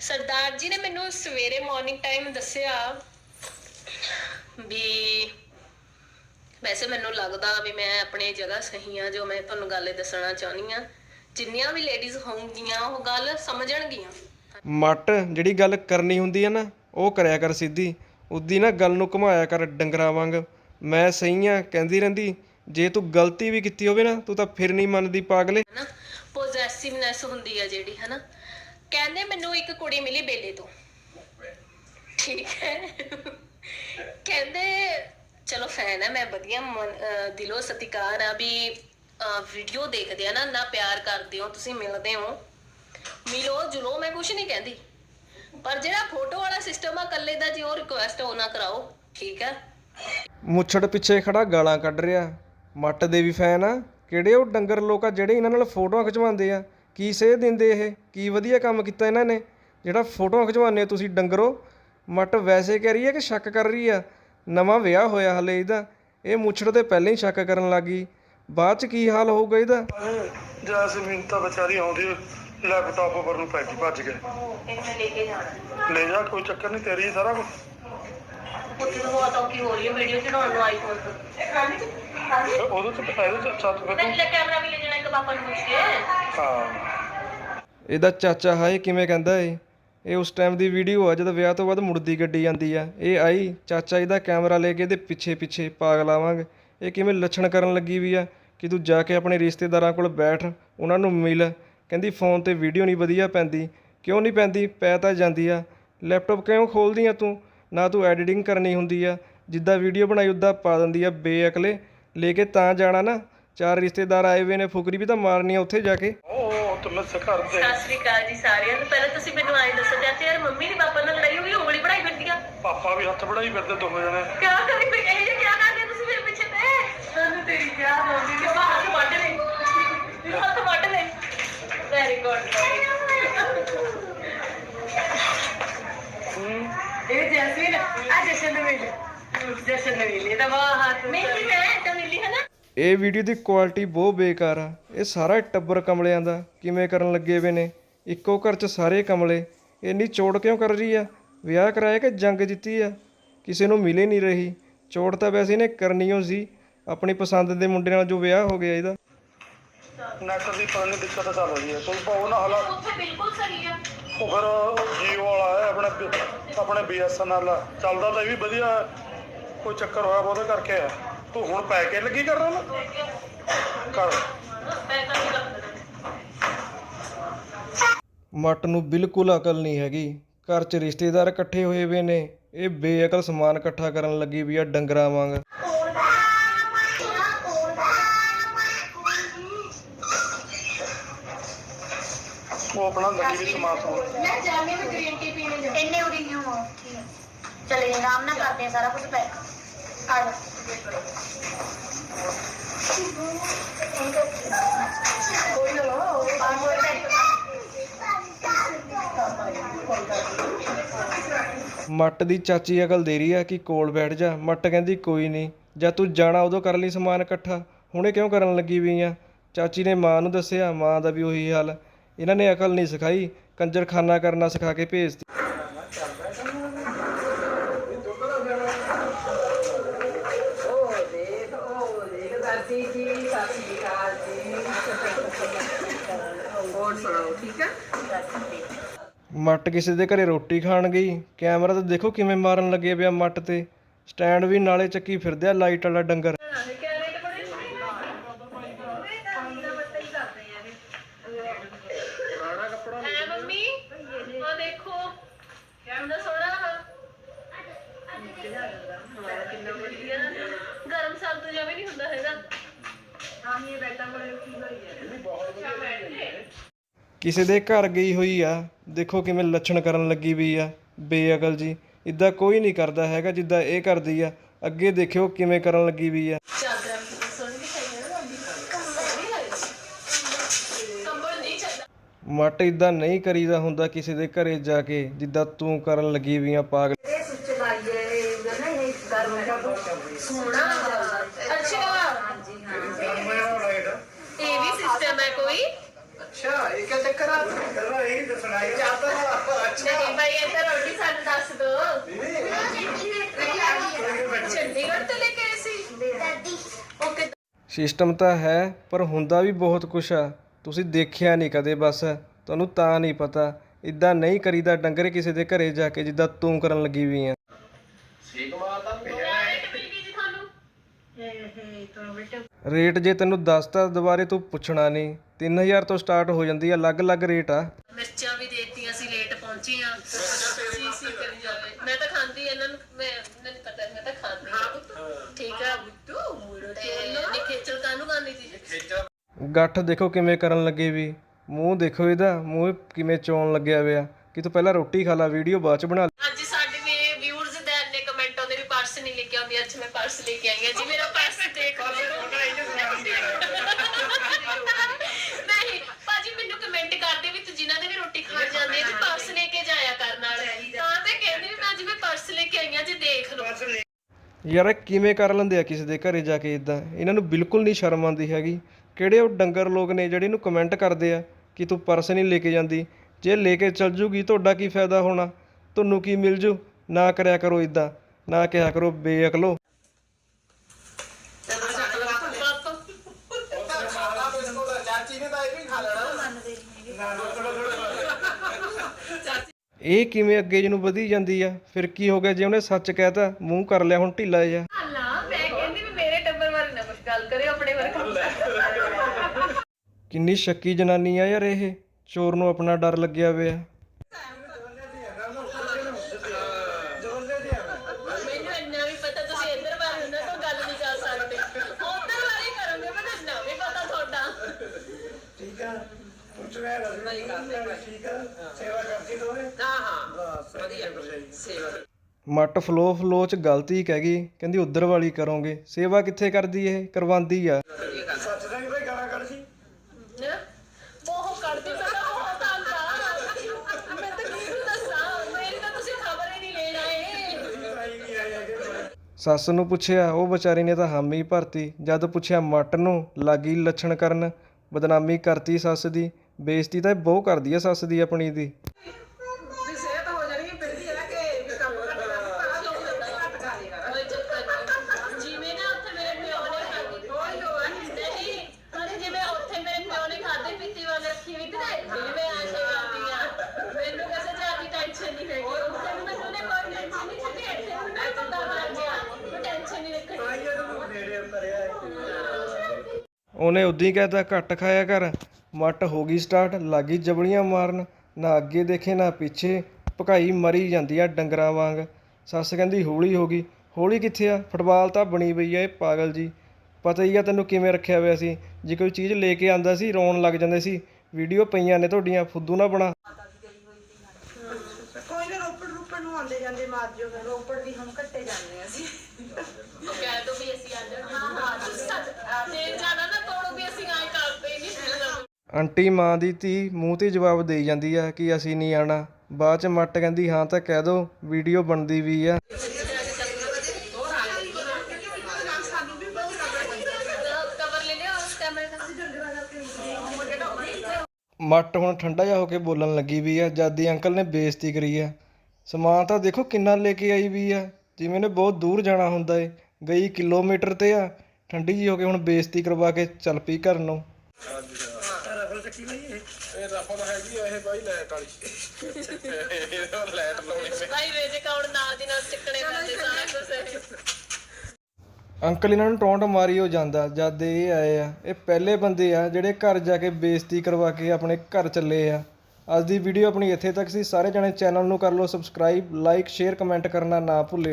ਸਰਦਾਰ ਜੀ ਨੇ ਮੈਨੂੰ ਸਵੇਰੇ ਮਾਰਨਿੰਗ ਟਾਈਮ ਦੱਸਿਆ ਵੀ ਵੈਸੇ ਮੈਨੂੰ ਲੱਗਦਾ ਵੀ ਮੈਂ ਆਪਣੀ ਜਗ੍ਹਾ ਸਹੀ ਆ ਜੋ ਮੈਂ ਤੁਹਾਨੂੰ ਗੱਲ ਦੱਸਣਾ ਚਾਹੁੰਦੀ ਆ। ਜਿੰਨੀਆਂ ਵੀ ਲੇਡੀਜ਼ ਹੋਣਗੀਆਂ ਉਹ ਗੱਲ ਸਮਝਣਗੀਆਂ। ਮੱਟ ਜਿਹੜੀ ਗੱਲ ਕਰਨੀ ਹੁੰਦੀ ਹੈ ਨਾ ਉਹ ਕਰਿਆ ਕਰ ਸਿੱਧੀ। ਉਦੀ ਨਾ ਗੱਲ ਨੂੰ ਘੁਮਾਇਆ ਕਰ ਡੰਗਰਾਂ ਵਾਂਗ। ਮੈਂ ਸਹੀ ਆ ਕਹਿੰਦੀ ਰਹਿੰਦੀ ਜੇ ਤੂੰ ਗਲਤੀ ਵੀ ਕੀਤੀ ਹੋਵੇ ਨਾ ਤੂੰ ਤਾਂ ਫਿਰ ਨਹੀਂ ਮੰਨਦੀ ਪਾਗਲੇ। ਪੋਜੈਸਿਵਨੈਸ ਹੁੰਦੀ ਆ ਜਿਹੜੀ ਹਨਾ। ਕਹਿੰਦੇ ਮੈਨੂੰ ਇੱਕ ਕੁੜੀ ਮਿਲੀ ਬੇਲੇ ਤੋਂ। ਠੀਕ ਹੈ। ਕਹਿੰਦੇ, ਚਲੋ ਫੈਨ ਹੈ ਮੈਂ ਵਧੀਆ ਦਿਲੋਂ ਸਤਿਕਾਰ ਆ ਵੀ ਵੀਡੀਓ ਦੇਖਦੇ ਆ ਨਾ ਨਾ ਪਿਆਰ ਕਰਦੇ ਹੋ, ਤੁਸੀਂ ਮਿਲਦੇ ਹੋ। ਮਿਲੋ, ਜੁਲੋ, ਮੈਂ ਕੁਝ ਨਹੀਂ ਕਹਿੰਦੀ। ਪਰ ਜਿਹੜਾ ਫੋਟੋ ਵਾਲਾ ਸਿਸਟਮ ਆ ਕੱਲੇ ਦਾ ਜੇ, ਉਹ ਰਿਕੁਐਸਟ ਹੋ ਕਰਾਓ। ਠੀਕ ਹੈ। ਮੁੱਛੜ ਪਿੱਛੇ ਖੜਾ, ਗਾਲਾਂ ਕੱਢ ਰਿਹਾ। ਮੱਟ ਦੇ ਵੀ ਫੈਨ ਆ। ਕਿਹੜੇ ਉਹ ਡੰਗਰ ਲੋਕ ਆ ਜਿਹੜੇ ਇਹਨਾਂ ਨਾਲ ਫੋਟੋਆਂ ਖਿਚਵਾਉਂਦੇ ਆ? ਕੀ ਸੇਧ ਦਿੰਦੇ ਇਹ? ਕੀ ਵਧੀਆ ਕੰਮ ਕੀਤਾ ਇਹਨਾਂ ਨੇ? ਜਿਹੜਾ ਫੋਟੋਆਂ ਖਿਚਵਾਉਂਦੇ ਹੋ ਤੁਸੀਂ ਡੰਗਰੋ ਮੱਟ ਵੈਸੇ ਕਹਿ ਰਹੀ ਹੈ ਕਿ ਸ਼ੱਕ ਕਰ ਰਹੀ ਆ? ਨਵਾਂ ਵਿਆਹ ਹੋਇਆ ਹਲੇ ਇਹਦਾ। ਇਹ ਮੁੱਛੜ ਤੇ ਪਹਿਲਾਂ ਹੀ ਸ਼ੱਕ ਕਰਨ ਲੱਗੀ। ਬਾਅਦ ਚ ਕੀ ਹਾਲ ਹੋਊਗਾ ਇਹਦਾ? ਜੈਸਮੀਨ ਤਾਂ ਵਿਚਾਰੀ ਆਉਂਦੀ ਲੈਪਟਾਪ ਉੱਪਰ ਨੂੰ ਪੈ ਗਈ ਭੱਜ ਗਏ ਇਹਨੇ ਲੈ ਕੇ ਜਾਣਾ। ਲੈ ਜਾ ਕੋਈ ਚੱਕਰ ਨਹੀਂ ਤੇਰੀ ਸਾਰਾ ਕੁਝ ਉੱਥੇ ਤਾਂ ਬਹੁਤ ਔਖੀ ਹੋ ਰਹੀ ਹੈ ਵੀਡੀਓ ਚੜਾਉਣ ਨੂੰ ਆਈਫੋਨ ਤੋਂ ਉਹਦੇ ਤੇ ਇਹਦੇ ਚ ਛੱਤ ਤੇ ਮੈਂ ਲੈ ਕੈਮਰਾ ਵੀ ਲੈ ਜਾਣਾ ਇੱਕ ਪਾਪਾ ਨੂੰ ਪੁੱਛ ਕੇ। ਹਾਂ। ਇਹਦਾ ਚਾਚਾ ਹਾਏ ਕਿਵੇਂ ਕਹਿੰਦਾ ਏ? ਇਹ ਉਸ ਟਾਈਮ ਦੀ ਵੀਡੀਓ ਆ ਜਦੋਂ ਵਿਆਹ ਤੋਂ ਬਾਅਦ ਮੁੜਦੀ ਗੱਡੀ ਜਾਂਦੀ ਆ। ਇਹ ਆਈ ਚਾਚਾ ਇਹਦਾ ਕੈਮਰਾ ਲੈ ਕੇ ਇਹਦੇ ਪਿੱਛੇ ਪਿੱਛੇ ਪਾਗਲਾਂ ਵਾਂਗ ਇਹ ਕਿਵੇਂ ਲੱਛਣ ਕਰਨ ਲੱਗੀ ਵੀ ਆ ਕਿ ਤੂੰ ਜਾ ਕੇ ਆਪਣੇ ਰਿਸ਼ਤੇਦਾਰਾਂ ਕੋਲ ਬੈਠ ਉਹਨਾਂ ਨੂੰ ਮਿਲ। ਕਹਿੰਦੀ ਫੋਨ ਤੇ ਵੀਡੀਓ ਨਹੀਂ ਵਧੀਆ ਪੈਂਦੀ। ਕਿਉਂ ਨਹੀਂ ਪੈਂਦੀ? ਪੈ ਤਾਂ ਜਾਂਦੀ ਆ। ਲੈਪਟਾਪ ਕਿਉਂ ਖੋਲਦੀ ਆ ਤੂੰ? ਨਾ ਤੂੰ ਐਡੀਟਿੰਗ ਕਰਨੀ ਹੁੰਦੀ ਆ। ਜਿੱਦਾਂ ਵੀਡੀਓ ਬਣਾਈ ਉੱਦਾਂ ਪਾ ਦਿੰਦੀ ਆ ਬੇਅਕਲੇ। ਲੈ ਕੇ ਤਾਂ ਜਾਣਾ ਨਾ। ਚਾਰ ਰਿਸ਼ਤੇਦਾਰ ਆਏ ਹੋਏ ਨੇ ਫੁਕਰੀ ਵੀ ਤਾਂ ਮਾਰਨੀ ਆ ਉੱਥੇ ਜਾ ਕੇ। ਉਹ ਤੇ ਮੈਂ ਸਿਖਰ ਦੇ ਸਤਿ ਸ੍ਰੀ ਅਕਾਲ ਜੀ ਸਾਰਿਆਂ ਨੂੰ। ਪਹਿਲਾਂ ਤੁਸੀਂ ਮੈਨੂੰ ਆਏ ਦੱਸੋ ਜਾਂਦੇ ਯਾਰ ਮੰਮੀ ਦੀ ਪਾਪਾ ਨਾਲ ਲੜਾਈ ਹੋ ਗਈ ਉਂਗਲੀ ਪੜਾਈ ਫਿਰਦੀਆਂ? ਪਾਪਾ ਵੀ ਹੱਥ ਬੜਾਈ ਫਿਰਦੇ ਦੋਵੇਂ ਜਣੇ। ਕਿਆ ਕਰੀ ਫਿਰ? ਇਹ ਜੇ ਕਿਆ ਕਰਦੇ ਤੁਸੀਂ ਮੇਰੇ ਪਿੱਛੇ ਤੇ? ਸਾਨੂੰ ਤੇਰੀ ਕਿਆ ਹੋਣੀ ਕਿ ਹੱਥ ਵੱਢ ਲੈ ਹੱਥ ਵੱਢ ਲੈ ਵੈਰੀ ਗੁੱਡ ਇਹ ਆ ਹੈ ਵੀਡੀਓ ਦੀ ਕੁਆਲਿਟੀ ਬਹੁਤ ਬੇਕਾਰ ਆ। ਇਹ ਸਾਰਾ ਟੱਬਰ ਕਮਲਿਆਂ ਦਾ ਕਿਵੇਂ ਕਰਨ ਲੱਗੇ ਵੇ ਨੇ। ਇੱਕੋ ਘਰ 'ਚ ਸਾਰੇ ਕਮਲੇ। ਇੰਨੀ ਚੋੜ ਕਿਉਂ ਕਰ ਰਹੀ ਆ? ਵਿਆਹ ਕਰਾਇਆ ਕਿ ਜੰਗ ਜਿੱਤੀ ਆ? ਕਿਸੇ ਨੂੰ ਮਿਲੇ ਨਹੀਂ ਰਹੀ। ਚੋੜ ਤਾਂ ਵੈਸੇ ਇਹਨੇ ਕਰਨੀ ਓ ਸੀ। ਆਪਣੀ ਪਸੰਦ ਦੇ ਮੁੰਡੇ ਨਾਲ ਜੋ ਵਿਆਹ ਹੋ ਗਿਆ ਇਹਦਾ। ਨੈਟ ਦੀ ਨਹੀਂ ਦਿੱਕਤ ਚੱਲ ਰਹੀ ਹੈ ਕੋਈ ਪਾਉ ਨਾ ਹਲਾ ਉੱਥੇ ਬਿਲਕੁਲ ਸਹੀ ਆ। ਉਹ ਫਿਰ ਜੀਓ ਵਾਲਾ ਹੈ ਆਪਣੇ ਆਪਣੇ ਬੀਐਸਐਨਐਲ ਚੱਲਦਾ ਤਾਂ ਇਹ ਵੀ ਵਧੀਆ ਕੋਈ ਚੱਕਰ ਹੋਇਆ ਵਾ ਕਰਕੇ ਆ ਤੂੰ ਹੁਣ ਪੈ ਕੇ ਲੱਗੀ ਕਰ ਰਿਹਾ ਕਰ। ਮੱਟ ਨੂੰ ਬਿਲਕੁਲ ਅਕਲ ਨਹੀਂ ਹੈਗੀ। ਘਰ 'ਚ ਰਿਸ਼ਤੇਦਾਰ ਇਕੱਠੇ ਹੋਏ ਵੇ ਨੇ। ਇਹ ਬੇਅਕਲ ਸਮਾਨ ਇਕੱਠਾ ਕਰਨ ਲੱਗੀ ਵੀ ਆ ਡੰਗਰਾਂ ਵਾਂਗ। ਉਹ ਆਪਣਾ ਲੱਗੀ ਵੀ ਸਮਾਸ ਹੋਣਾ ਮੈਂ ਜਾਣੇ ਵੀ ਗ੍ਰੀਨ ਟੀ ਪੀਣੇ ਜਾ ਇੰਨੇ ਉਰੀ ਕਿਉਂ ਆ? ਚਲੇ ਆਰਾਮ ਨਾਲ ਕਰਦੇ ਆ ਸਾਰਾ ਕੁਝ ਪੈਕ ਆ ਮੱਟ ਦੀ ਚਾਚੀ ਅਕਲ ਦੇ ਰਹੀ ਆ ਕਿ ਕੋਲ ਬੈਠ ਜਾ। ਮੱਟ ਕਹਿੰਦੀ ਕੋਈ ਨਹੀਂ। ਜਾਂ ਤੂੰ ਜਾਣਾ ਉਦੋਂ ਕਰ ਲਈ ਸਮਾਨ ਇਕੱਠਾ। ਹੁਣੇ ਕਿਉਂ ਕਰਨ ਲੱਗੀ ਵੀ ਆ? ਚਾਚੀ ਨੇ ਮਾਂ ਨੂੰ ਦੱਸਿਆ। ਮਾਂ ਦਾ ਵੀ ਉਹੀ ਹਾਲ। ਇਹਨਾਂ ਨੇ ਅਕਲ ਨਹੀਂ ਸਿਖਾਈ, ਕੰਜਰਖਾਨਾ ਕਰਨਾ ਸਿਖਾ ਕੇ ਭੇਜਤੀ। ਮੱਟ ਕਿਸੇ ਦੇ ਘਰੇ ਰੋਟੀ ਖਾਣ ਗਈ, ਕੈਮਰਾ ਤਾਂ ਦੇਖੋ ਕਿਵੇਂ ਮਾਰਨ ਲੱਗੇ ਪਿਆ ਮੱਟ ਤੇ। ਸਟੈਂਡ ਵੀ ਨਾਲੇ ਚੱਕੀ ਫਿਰਦੇ ਲਾਈਟ ਵਾਲਾ ਡੰਗਰ ਹੈ ਮੰਮੀ ਉਹ ਦੇਖੋ ਕਿੰਨਾ ਸੋਹਣਾ ਹਾਂ ਕਿੰਨਾ ਵਧੀਆ ਗਰਮ ਸਰਦ ਤੋਂ ਜਿਵੇਂ ਨਹੀਂ ਹੁੰਦਾ ਹੈਗਾ ਕਿਸੇ ਦੇ ਘਰ ਗਈ ਹੋਈ ਆ ਦੇਖੋ ਕਿਵੇਂ ਲੱਛਣ ਕਰਨ ਲੱਗੀ ਵੀ ਆ ਬੇਅਕਲ ਜੀ। ਇਦਾਂ ਕੋਈ ਨਹੀਂ ਕਰਦਾ ਹੈਗਾ ਜਿੱਦਾਂ ਇਹ ਕਰਦੀ ਆ। ਅੱਗੇ ਦੇਖਿਓ ਕਿਵੇਂ ਕਰਨ ਲੱਗੀ ਵੀ ਆ। ਮੱਟ ਇਦਾਂ ਨਹੀਂ ਕਰੀਦਾ ਹੁੰਦਾ ਕਿਸੇ ਦੇ ਘਰੇ ਜਾ ਕੇ ਜਿੱਦਾਂ ਤੂੰ ਕਰਨ ਲੱਗੀ ਵੀ ਆ ਪਾਗਲ ਇਹ ਸੁੱਚ ਲਾਈਏ ਉਹਦਾ ਨਾ ਇਹ ਗਰਮ ਦਾ ਸੋਹਣਾ ਅੱਛਾ ਹਾਂਜੀ ਹਾਂ ਇਹ ਵੀ ਸਿਸਟਮ ਹੈ ਕੋਈ अच्छा ये क्या चक्कर आ रहा है ये तो सुनाई चाहता था ਨਹੀਂ ਭਾਈ ਇੱਧਰ ਰੋਟੀ ਸਾਨੂੰ ਦੱਸ ਦੋ ਚੰਡੀਗੜ੍ਹ ਤੋਂ ਲੈ ਕੇ ਆਏ ਸੀ ਓਕੇ ਸਿਸਟਮ ਤਾਂ ਹੈ ਪਰ ਹੁੰਦਾ ਵੀ ਬਹੁਤ ਕੁਛ ਆ ਤੁਸੀਂ ਦੇਖਿਆ ਨਹੀਂ ਕਦੇ ਬਸ ਤੁਹਾਨੂੰ ਤਾਂ ਨਹੀਂ ਪਤਾ ਇਦਾਂ ਨਹੀਂ ਕਰੀਦਾ ਡੰਗਰੇ ਕਿਸੇ ਦੇ ਘਰੇ ਜਾ ਕੇ ਜਿੱਦਾਂ ਤੂੰ ਕਰਨ ਲੱਗੀ ਵੀ ਆ ਰੇਟ ਰੇਟ ਜੇ ਤੈਨੂੰ ਦੱਸਤਾ ਦੁਬਾਰੇ ਤੂੰ ਪੁੱਛਣਾ ਨਹੀਂ। 3000 ਤੋਂ ਸਟਾਰਟ ਹੋ ਜਾਂਦੀ ਆ ਅਲੱਗ-ਅਲੱਗ ਰੇਟ ਆ। ਮਿਰਚਾਂ ਵੀ ਦੇਤੀਆਂ ਸੀ ਲੇਟ ਪਹੁੰਚੇ ਆ ਸੀ ਸੀ ਕਰੀ ਜਾਵੇ। ਮੈਂ ਤਾਂ ਖਾਂਦੀ ਇਹਨਾਂ ਨੂੰ ਮੈਂ ਮੈਨੂੰ ਪਤਾ ਮੈਂ ਤਾਂ ਖਾਂਦੀ ਹਾਂ। ਠੀਕ ਆ? ਬੁੱਤੂ ਮੂਰੋ ਤੇ ਖੇਚਲ ਕਾਹਨੂੰ ਖਾਂਦੀ ਸੀ? ਗੱਠ ਦੇਖੋ ਕਿਵੇਂ ਕਰਨ ਲੱਗੇ ਵੀ। ਮੂੰਹ ਦੇਖੋ ਇਹਦਾ ਮੂੰਹ ਕਿਵੇਂ ਚੋਣ ਲੱਗਿਆ ਹੋਇਆ। ਕਿ ਤੂੰ ਪਹਿਲਾਂ ਰੋਟੀ ਖਾ ਲਾ ਵੀਡੀਓ ਬਾਅਦ ਚ ਬਣਾ ਲਈ। ਅੱਜ ਸਾਡੇ ਵੀ ਵਿਊਅਰਸ ਦੇ ਨੇ ਕਮੈਂਟ ਆਉਂਦੇ ਪਰਸ ਨਹੀਂ ਲੈ ਕੇ ਆਉਂਦੀ ਅੱਜ ਮੈਂ ਪਰਸ ਲੈ ਕੇ ਆਈ ਹਾਂ। ਜੀ ਮੇਰਾ ਪਰਸ ਦੇਖ ਲਓ। ਨਹੀਂ ਭਾਜੀ ਮੈਨੂੰ ਕਮੈਂਟ ਕਰਦੇ ਵੀ ਤੂੰ ਜਿਨ੍ਹਾਂ ਦੇ ਵੀ ਰੋਟੀ ਖਾਣ ਜਾਂਦੇ ਆ ਤੇ ਪਰਸ ਲੈ ਕੇ ਜਾਇਆ ਕਰ ਨਾਲ। ਤਾਂ ਤੇ ਕਹਿੰਦੇ ਵੀ ਮੈਂ ਅੱਜ ਮੈਂ ਪਰਸ ਲੈ ਕੇ ਆਈ ਹਾਂ ਜੀ ਦੇਖ ਲਓ। ਯਾਰ ਇਹ ਕਿਵੇਂ ਕਰ ਲੈਂਦੇ ਆ ਕਿਸੇ ਦੇ ਘਰੇ ਜਾ ਕੇ ਇਦਾਂ ਇਹਨਾਂ ਨੂੰ ਬਿਲਕੁਲ ਨਹੀਂ ਸ਼ਰਮ ਆਉਂਦੀ ਹੈਗੀ। ਕਿਹੜੇ ਉਹ ਡੰਗਰ ਲੋਕ ਨੇ ਜਿਹੜੇ ਇਹਨੂੰ ਕਮੈਂਟ ਕਰਦੇ ਆ ਕਿ ਤੂੰ ਪਰਸ ਨਹੀਂ ਲੈ ਕੇ ਜਾਂਦੀ? ਜੇ ਲੈ ਕੇ ਚੱਲ ਜੂਗੀ ਤੁਹਾਡਾ ਕੀ ਫਾਇਦਾ ਹੋਣਾ? ਤੁਹਾਨੂੰ ਕੀ ਮਿਲ ਜੂ? ਨਾ ਕਰਿਆ ਕਰੋ ਇਦਾਂ ਨਾ ਕਿਹਾ ਕਰੋ ਬੇਅਕਲੋ। ਇਹ ਕਿਵੇਂ ਅੱਗੇ ਜਿਹਨੂੰ ਵਧੀ ਜਾਂਦੀ ਆ? ਫਿਰ ਕੀ ਹੋ ਗਿਆ ਜੇ ਉਹਨੇ ਸੱਚ ਕਹਿਤਾ ਮੂੰਹ ਕਰ ਲਿਆ ਹੁਣ ਢਿੱਲਾ ਜਿਹਾ। ਕਿੰਨੀ ਸ਼ੱਕੀ ਜਨਾਨੀ ਆ ਯਾਰ ਇਹ। ਚੋਰ ਨੂੰ ਆਪਣਾ ਡਰ ਲੱਗਿਆ ਹੋਇਆ ਮੈਨੂੰ ਇੰਨਾ ਵੀ ਪਤਾ ਤੁਸੀਂ ਇੱਧਰ ਬਾਰੇ ਉਹਨਾਂ ਤੋਂ ਗੱਲ ਨਹੀਂ ਕਰ ਸਕਦੇ ਉੱਧਰ ਬਾਰੇ ਕਰੋਗੇ ਮੈਨੂੰ ਇੰਨਾ ਵੀ ਪਤਾ ਤੁਹਾਡਾ ਮੱਟ ਫਲੋ ਫਲੋ ਚ ਗਲਤੀ ਕਹਿ ਗਈ ਕਹਿੰਦੀ ਉਧਰ ਵਾਲੀ ਕਰੋਗੇ। ਸੇਵਾ ਕਿੱਥੇ ਕਰਦੀ ਇਹ? ਕਰਵਾਉਂਦੀ ਆ। ਨਾ ਬਹੁਤ ਕੱਢਦੀ ਮੈਂ ਤਾਂ ਬਹੁਤ ਆਂਦਾ ਮੈਂ ਤਾਂ ਕੀ ਦੱਸਾਂ ਮੇਰੀ ਤਾਂ ਤੁਸੀਂ ਖਬਰ ਹੀ ਨਹੀਂ ਲੈਣ ਆਏ। ਸੱਸ ਨੂੰ ਪੁੱਛਿਆ ਉਹ ਵਿਚਾਰੀ ਨੇ ਤਾਂ ਹਾਮੀ ਭਰਤੀ। ਜਦ ਪੁੱਛਿਆ ਮੱਟ ਨੂੰ ਲਾਗੀ ਲੱਛਣ ਕਰਨ ਬਦਨਾਮੀ ਕਰਤੀ ਸੱਸ ਦੀ। ਬੇਇੱਜ਼ਤੀ ਤਾਂ ਇਹ ਬਹੁਤ ਕਰਦੀ ਆ ਸੱਸ ਦੀ ਆਪਣੀ ਦੀ। ਕੋਈ ਚੱਕਰ ਨਹੀਂ। ਜਿਵੇਂ ਨਾ ਉੱਥੇ ਮੇਰੇ ਪਿਓ ਨੇ ਖਾਧੀ ਨਹੀਂ ਪਰ ਜਿਵੇਂ ਉੱਥੇ ਮੇਰੇ ਪਿਓ ਨੇ ਖਾਧੀ ਪੀਤੀ ਵਾਲੀ ਰੱਖੀ ਹੋਈ ਤੇ ਨਾ ਇੱਥੇ ਵੀ ਮੈਂ ਆਸ਼ੇ ਕਰਦੀ ਆ। ਮੈਨੂੰ ਕਿਸੇ ਜਾਤ ਦੀ ਟੈਨਸ਼ਨ ਨਹੀਂ ਹੈਗੀ। ਉੱਥੇ ਵੀ ਮੈਨੂੰ ਨੇ ਕੋਈ ਟੈਨਸ਼ਨ ਨਹੀਂ ਛੱਡੀ ਇੱਥੇ ਵੀ ਮੈਂ ਪਤਾ ਲੱਗ ਗਿਆ ਮੈਂ ਟੈਨਸ਼ਨ ਨਹੀਂ ਰੱਖਣੀ। ਉਹਨੇ ਉਦੋਂ ਹੀ ਕਹਿਤਾ ਘੱਟ ਖਾਇਆ ਕਰ। ਮੱਟ ਹੋ ਗਈ ਸਟਾਰਟ। ਲਾਗੀ ਜਬੜੀਆਂ ਮਾਰਨ ਨਾ ਅੱਗੇ ਦੇਖੇ ਨਾ ਪਿੱਛੇ। ਭਕਾਈ ਮਰੀ ਜਾਂਦੀ ਆ ਡੰਗਰਾਂ ਵਾਂਗ। ਸੱਸ ਕਹਿੰਦੀ ਹੌਲੀ ਹੋ ਗਈ। ਹੌਲੀ ਕਿੱਥੇ ਆ? ਫੁੱਟਬਾਲ ਤਾਂ ਬਣੀ ਪਈ ਆ ਇਹ ਪਾਗਲ ਜੀ। ਪਤਾ ਹੀ ਆ ਤੈਨੂੰ ਕਿਵੇਂ ਰੱਖਿਆ ਹੋਇਆ ਸੀ। ਜੇ ਕੋਈ ਚੀਜ਼ ਲੈ ਕੇ ਆਂਦਾ ਸੀ ਰੋਣ ਲੱਗ ਜਾਂਦੇ ਸੀ। ਵੀਡੀਓ ਪਈਆਂ ਨੇ ਤੁਹਾਡੀਆਂ ਫੁੱਦੂ ਨਾ ਬਣਾ। ਕੋਈ ਨਾ ਰੋਪੜ ਰੋਪੜ ਨੂੰ ਆਉਂਦੇ ਜਾਂਦੇ ਮਾਰ ਜਿਓ। ਰੋਪੜ ਵੀ ਹੁਣ ਕੱਟੇ ਜਾਂਦੇ ਆ ਅਸੀਂ। ਕਹਿ ਦੋ ਵੀ ਅਸੀਂ ਅੱਜ ਹਾਂ ਹਾਂ ਤੇ ਜਾਣਾ ਨਾ ਤੋੜੋ ਵੀ ਅਸੀਂ ਆਏ ਕਰਦੇ ਨਹੀਂ ਸੀ ਆਂਟੀ ਮਾਂ ਦੀ ਧੀ ਮੂੰਹ ਤੇ ਜਵਾਬ ਦੇਈ ਜਾਂਦੀ ਆ ਕਿ ਅਸੀਂ ਨਹੀਂ ਆਣਾ। ਬਾਅਦ ਚ ਮੱਟ ਕਹਿੰਦੀ, ਹਾਂ ਤਾਂ ਕਹਿ ਦੋ, ਵੀਡੀਓ ਬਣਦੀ ਵੀ ਆ। ਮੱਟ ਹੁਣ ਠੰਡਾ ਜਿਹਾ ਹੋ ਕੇ ਬੋਲਣ ਲੱਗੀ ਵੀ ਆ, ਜਦ ਦੀ ਅੰਕਲ ਨੇ ਬੇਇੱਜ਼ਤੀ ਕਰੀ ਆ। ਸਮਾਨ ਤਾਂ ਦੇਖੋ ਕਿੰਨਾ ਲੈ ਕੇ ਆਈ ਵੀ ਆ। ਜਿਵੇਂ ਨੇ ਬਹੁਤ ਦੂਰ ਜਾਣਾ ਹੁੰਦਾ ਏ, ਗਈ ਕਿਲੋਮੀਟਰ ਤੇ ਆ। ਠੰਡੀ ਜੀ ਹੋ ਕੇ ਹੁਣ ਬੇਇੱਜ਼ਤੀ ਕਰਵਾ ਕੇ ਚੱਲ ਪਈ ਘਰ ਨੂੰ। ਭਾਈ ਵੇਜੇ ਕੌਣ ਨਾਲ ਦੀ ਨਾਲ ਚੱਕਣੇ ਪੈਂਦੇ ਸਾਰਾ ਕੁਝ ਅੰਕਲ ਇਹਨਾਂ ਨੂੰ ਟੌਂਟ ਮਾਰੀ ਹੋ ਜਾਂਦਾ ਜਦ ਇਹ ਆਏ ਆ। ਇਹ ਪਹਿਲੇ ਬੰਦੇ ਆ ਜਿਹੜੇ ਘਰ ਜਾ ਕੇ ਬੇਇੱਜ਼ਤੀ ਕਰਵਾ ਕੇ ਆਪਣੇ ਘਰ ਚੱਲੇ ਆ। ਅੱਜ ਦੀ ਵੀਡੀਓ ਆਪਣੀ ਇੱਥੇ ਤੱਕ ਸੀ। ਸਾਰੇ ਜਣੇ ਚੈਨਲ ਨੂੰ ਕਰ ਲਓ ਸਬਸਕ੍ਰਾਈਬ ਲਾਈਕ ਸ਼ੇਅਰ ਕਮੈਂਟ ਕਰਨਾ ਨਾ ਭੁੱਲਿਓ।